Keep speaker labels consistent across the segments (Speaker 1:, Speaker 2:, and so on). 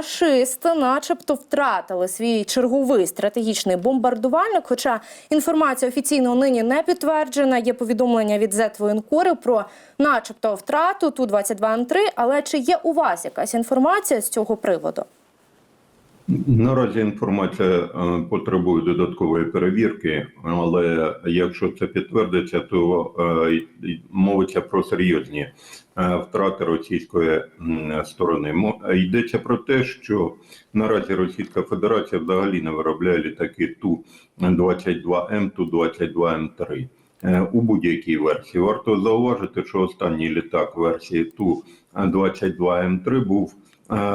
Speaker 1: рашисти, начебто, втратили свій черговий стратегічний бомбардувальник. Хоча інформація офіційно нині не підтверджена. Є повідомлення від Зетвоєнкори про, начебто, втрату ту 22 м 3 Але чи є у вас якась інформація з цього приводу?
Speaker 2: Наразі інформація е, потребує додаткової перевірки, але якщо це підтвердиться, то е, мовиться про серйозні е, втрати російської сторони. Йдеться про те, що наразі Російська Федерація взагалі не виробляє літаки Ту-22М, Ту-22М3 е, у будь-якій версії. Варто зауважити, що останній літак версії Ту-22М3 був е,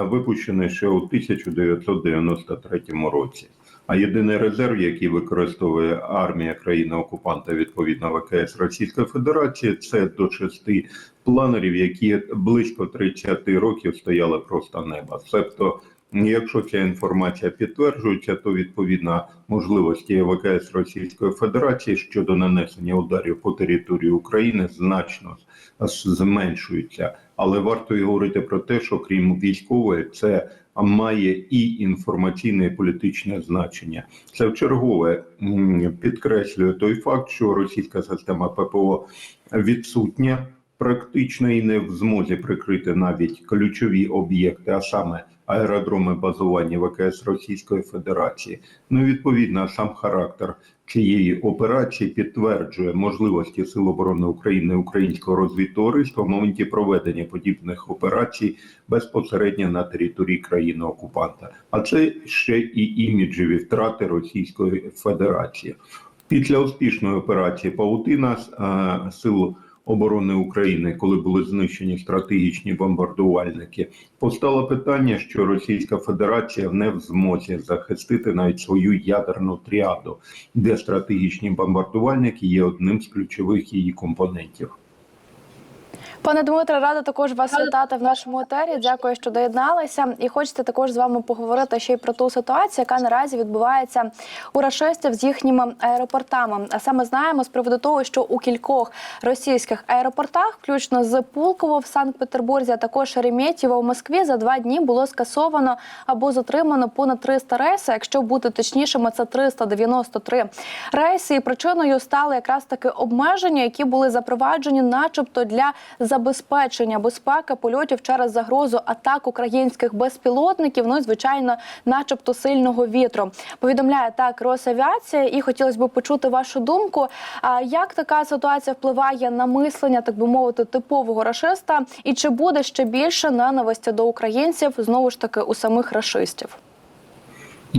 Speaker 2: випущений ще у 1993 році. А єдиний резерв, який використовує армія країни-окупанта відповідно ВКС Російської Федерації, це до шести планерів, які близько 30 років стояли просто неба. Тобто, якщо ця інформація підтверджується, то відповідно можливості ВКС Російської Федерації щодо нанесення ударів по території України значно зменшуються. Але варто і говорити про те, що крім військової, це має і інформаційне і політичне значення. Це вчергове м, підкреслює той факт, що російська система ППО відсутня практично і не в змозі прикрити навіть ключові об'єкти, а саме аеродроми базування ВКС Російської Федерації. Ну відповідно сам характер цієї операції підтверджує можливості Сил оборони України і українського розвідтовариства в моменті проведення подібних операцій безпосередньо на території країни окупанта. А це ще і іміджеві втрати Російської Федерації. Після успішної операції Паутина е, сил оборони України, коли були знищені стратегічні бомбардувальники, постало питання, що Російська Федерація не в змозі захистити навіть свою ядерну тріаду, де стратегічні бомбардувальники є одним з ключових її компонентів.
Speaker 3: Пане Дмитре, рада також вас вітати в нашому етері. Дякую, що доєдналися. І хочеться також з вами поговорити ще й про ту ситуацію, яка наразі відбувається у рашистів з їхніми аеропортами. А саме знаємо з приводу того, що у кількох російських аеропортах, включно з Пулково в Санкт-Петербурзі, а також Шереметьєво в Москві, за два дні було скасовано або затримано понад 300 рейсів. Якщо бути точнішими, це 393 рейси. І причиною стали якраз таки обмеження, які були запроваджені, начебто для забезпечення безпеки польотів через загрозу атак українських безпілотників. Ну і звичайно, начебто сильного вітру. Повідомляє так Росавіація, і хотілося б почути вашу думку. А як така ситуація впливає на мислення, так би мовити, типового рашиста, і чи буде ще більше ненависті до українців знову ж таки у самих рашистів?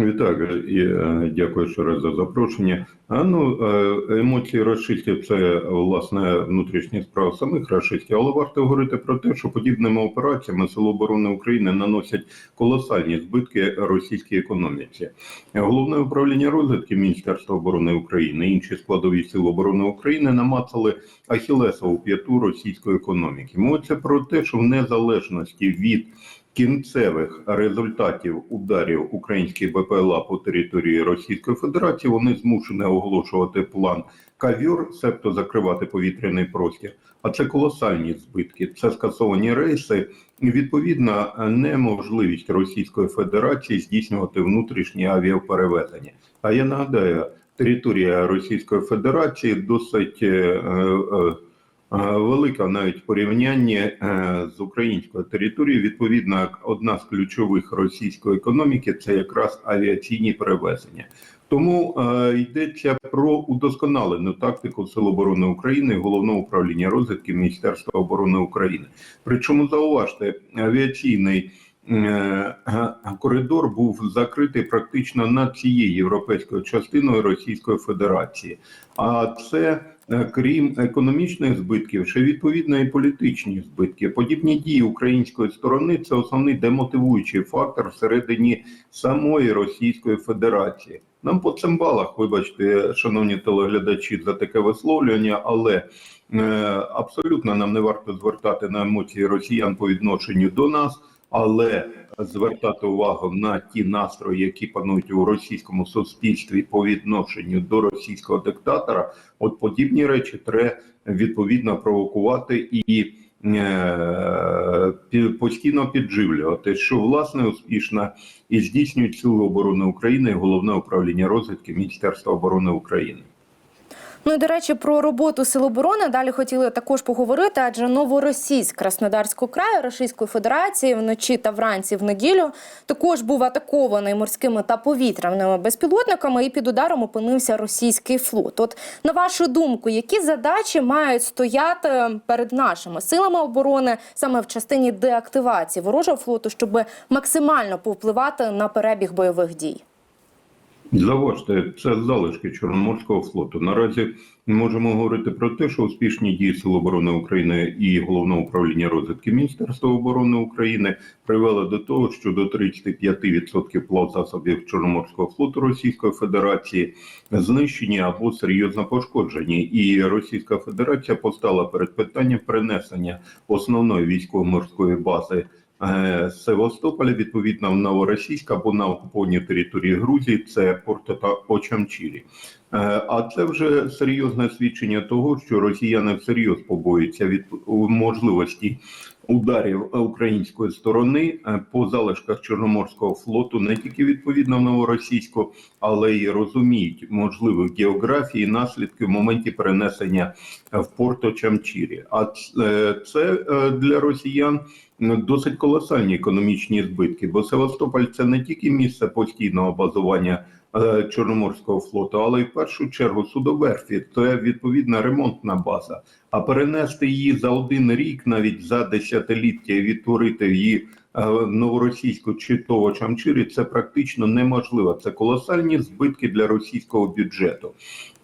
Speaker 2: Вітаю і е, дякую ще раз за запрошення. А ну е, емоції расистів це власне внутрішня справа самих расистів, але варто говорити про те, що подібними операціями Сили оборони України наносять колосальні збитки російській економіці. Головне управління розвідки Міністерства оборони України, інші складові сил оборони України намацали ахілесову п'яту російської економіки. Мовиться про те, що в незалежності від кінцевих результатів ударів українських БПЛА по території Російської Федерації вони змушені оголошувати план кавюр, себто закривати повітряний простір. А це колосальні збитки. Це скасовані рейси, і відповідно неможливість Російської Федерації здійснювати внутрішні авіаперевезення. А я нагадаю, територія Російської Федерації досить. е, е, велика навіть в порівнянні е, з українською територією. Відповідно, одна з ключових російської економіки це якраз авіаційні перевезення. Тому е, йдеться про удосконалену тактику Сил оборони України головного управління розвідки Міністерства оборони України. Причому зауважте, авіаційний е, коридор був закритий практично над цією європейською частиною Російської Федерації. А це е, крім економічних збитків, ще відповідно і політичні збитки. Подібні дії української сторони це основний демотивуючий фактор всередині самої Російської Федерації. Нам по цимбалах, вибачте, шановні телеглядачі, за таке висловлювання, але е, абсолютно нам не варто звертати на емоції росіян по відношенню до нас, але звертати увагу на ті настрої, які панують у російському суспільстві по відношенню до російського диктатора. От подібні речі треба відповідно провокувати і е, постійно підживлювати, що власне успішно і здійснюють Сили оборони України і головне управління розвідки Міністерства оборони України.
Speaker 1: Ну і до речі, про роботу сил оборони далі хотіли також поговорити, адже новоросійськ Краснодарського краю Російської Федерації вночі та вранці в неділю також був атакований морськими та повітряними безпілотниками, і під ударом опинився російський флот. От на вашу думку, які задачі мають стояти перед нашими силами оборони саме в частині деактивації ворожого флоту, щоб максимально повпливати на перебіг бойових дій?
Speaker 2: Заважте, це залишки Чорноморського флоту. Наразі можемо говорити про те, що успішні дії Сил оборони України і головного управління розвідки Міністерства оборони України привели до того, що до 35% плавзасобів Чорноморського флоту Російської Федерації знищені або серйозно пошкоджені, і Російська Федерація постала перед питанням перенесення основної військово-морської бази Севастополя, відповідно, в Новоросійськ або на окупованій території Грузії, це Порто та Очамчірі. Е, А це вже серйозне свідчення того, що росіяни всерйоз побоюються від можливості ударів української сторони е, по залишках Чорноморського флоту, не тільки відповідно Новоросійську, але й розуміють можливі географії наслідки в моменті перенесення в Порто Чамчірі. А е, це е, для росіян досить колосальні економічні збитки, бо Севастополь це не тільки місце постійного базування е, Чорноморського флоту, але й в першу чергу судоверфі. Це відповідна ремонтна база. А перенести її за один рік, навіть за десятиліття, і відтворити її е, новоросійську чи того Чамчирі, це практично неможливо. Це колосальні збитки для російського бюджету.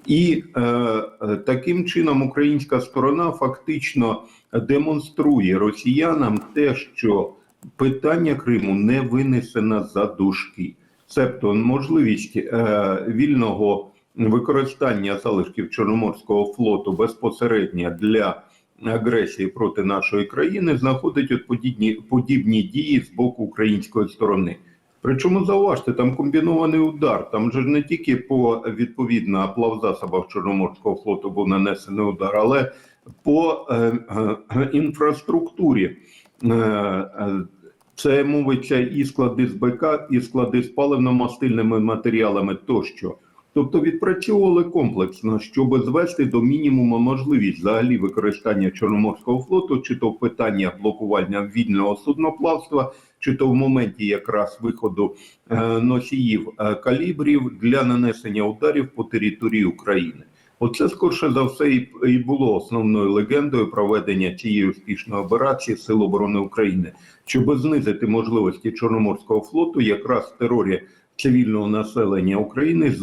Speaker 2: І е, е, таким чином українська сторона фактично демонструє росіянам те, що питання Криму не винесено за дужки. Цебто можливість е, вільного використання залишків Чорноморського флоту безпосередньо для агресії проти нашої країни знаходить от подібні, подібні дії з боку української сторони. Причому зауважте, там комбінований удар. Там же не тільки по відповідно плавзасобах Чорноморського флоту був нанесений удар, але по е, е, інфраструктурі. Е, е, це мовиться і склади з БК, і склади з паливно-мастильними матеріалами тощо. Тобто відпрацьовували комплексно, щоб звести до мінімуму можливість взагалі використання Чорноморського флоту, чи то в питання блокування вільного судноплавства, чи то в моменті якраз виходу е, носіїв е, калібрів для нанесення ударів по території України. Оце скорше за все і, було основною легендою проведення цієї успішної операції Сил оборони України, щоб знизити можливості Чорноморського флоту якраз в терорі цивільного населення України з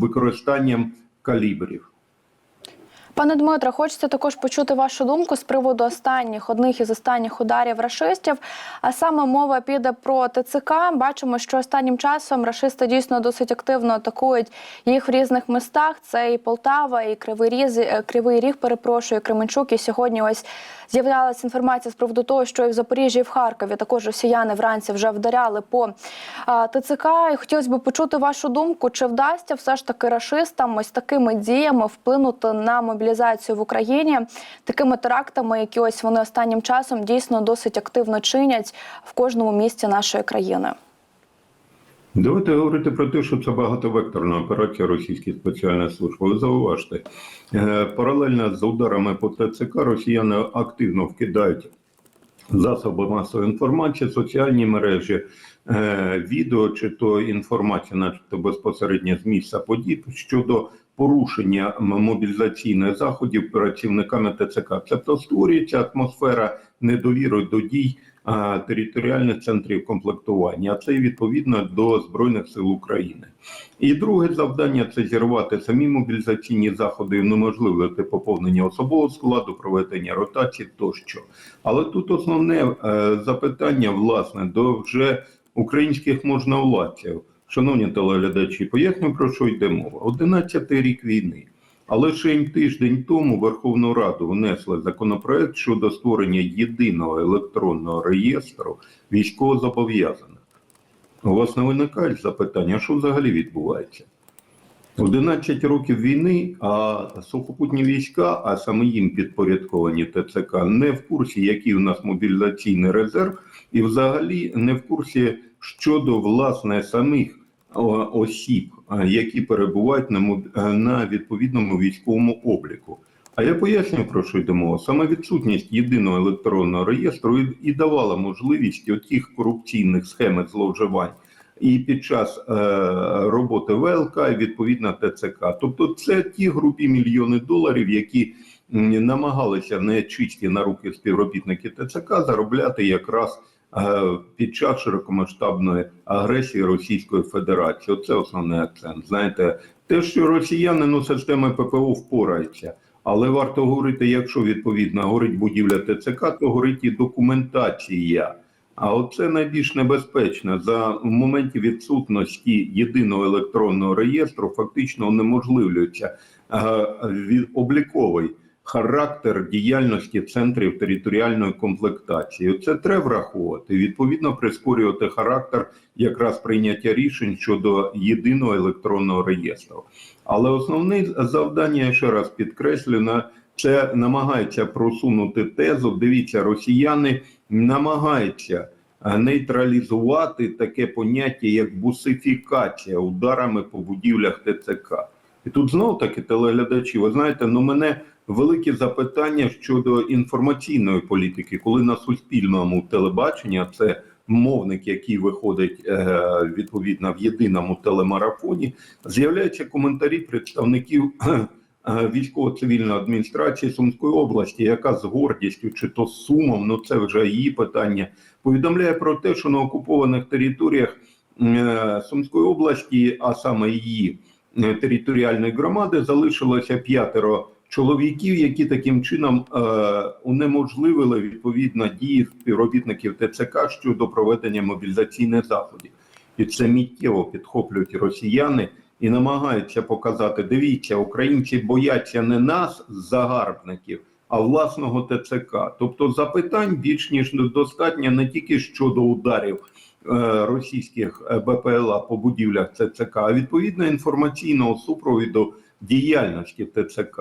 Speaker 2: використанням калібрів.
Speaker 3: Пане Дмитро, хочеться також почути вашу думку з приводу останніх одних із останніх ударів рашистів. А саме мова піде про ТЦК. Бачимо, що останнім часом рашисти дійсно досить активно атакують їх в різних містах. Це і Полтава, і Кривий Різ, е, Кривий Ріг, перепрошую, Кременчук. І сьогодні ось з'являлася інформація з приводу того, що і в Запоріжжі, і в Харкові також росіяни вранці вже вдаряли по ТЦК. І хотілося б почути вашу думку, чи вдасться все ж таки рашистам ось такими діями вплинути на мобілізацію в Україні, такими терактами, які ось вони останнім часом дійсно досить активно чинять в кожному місті нашої країни.
Speaker 2: Давайте говорити про те, що це багатовекторна операція російської спеціальної служби. Ви зауважте, е, паралельно з ударами по ТЦК росіяни активно вкидають засоби масової інформації, соціальні мережі, е, відео чи то інформація, начебто безпосередньо з місця подій щодо порушення мобілізаційних заходів працівниками ТЦК. Тобто створюється атмосфера недовіри до дій територіальних центрів комплектування, а це відповідно до Збройних сил України. І друге завдання це зірвати самі мобілізаційні заходи, і унеможливити поповнення особового складу, проведення ротації тощо. Але тут основне е, запитання, власне, до вже українських можновладців. Шановні телеглядачі, поясню про що йде мова. Одинадцятий рік війни. Але ще тиждень тому Верховну Раду внесли законопроект щодо створення єдиного електронного реєстру військовозобов'язаних. У вас не виникають запитання, що взагалі відбувається? 11 років війни, а сухопутні війська, а саме їм підпорядковані ТЦК, не в курсі, який у нас мобілізаційний резерв, і взагалі не в курсі щодо власне самих осіб, які перебувають на, е, на відповідному військовому обліку. А я поясню про що йде мова. Саме відсутність єдиного електронного реєстру і, давала можливість отих корупційних схем зловживань і під час е, роботи ВЛК і відповідно ТЦК. Тобто, це ті грубі мільйони доларів, які намагалися нечисті на руки співробітники ТЦК заробляти якраз е, під час широкомасштабної агресії Російської Федерації. Оце основний акцент. Знаєте, те, що росіяни ну системи ППО впораються. Але варто говорити, якщо відповідно горить будівля ТЦК, то горить і документація. А оце найбільш небезпечно за в моменті відсутності єдиного електронного реєстру, фактично унеможливлюється е, обліковий характер діяльності центрів територіальної комплектації. Це треба враховувати. Відповідно, прискорювати характер якраз прийняття рішень щодо єдиного електронного реєстру. Але основне завдання, я ще раз підкреслю, на це намагається просунути тезу. Дивіться, росіяни намагаються е, нейтралізувати таке поняття, як бусифікація ударами по будівлях ТЦК. І тут знову таки телеглядачі, ви знаєте, ну мене великі запитання щодо інформаційної політики, коли на суспільному телебаченні, це мовник, який виходить е, відповідно в єдиному телемарафоні, з'являються коментарі представників е, військово-цивільної адміністрації Сумської області, яка з гордістю чи то з сумом, ну це вже її питання, повідомляє про те, що на окупованих територіях е, Сумської області, а саме її е, територіальної громади, залишилося п'ятеро чоловіків, які таким чином е, унеможливили відповідно дії співробітників ТЦК щодо проведення мобілізаційних заходів. І це миттєво підхоплюють росіяни і намагаються показати: дивіться, українці бояться не нас, загарбників, а власного ТЦК. Тобто запитань більш ніж достатньо не тільки щодо ударів е, російських е, БПЛА по будівлях ТЦК, а відповідно інформаційного супровіду діяльності ТЦК.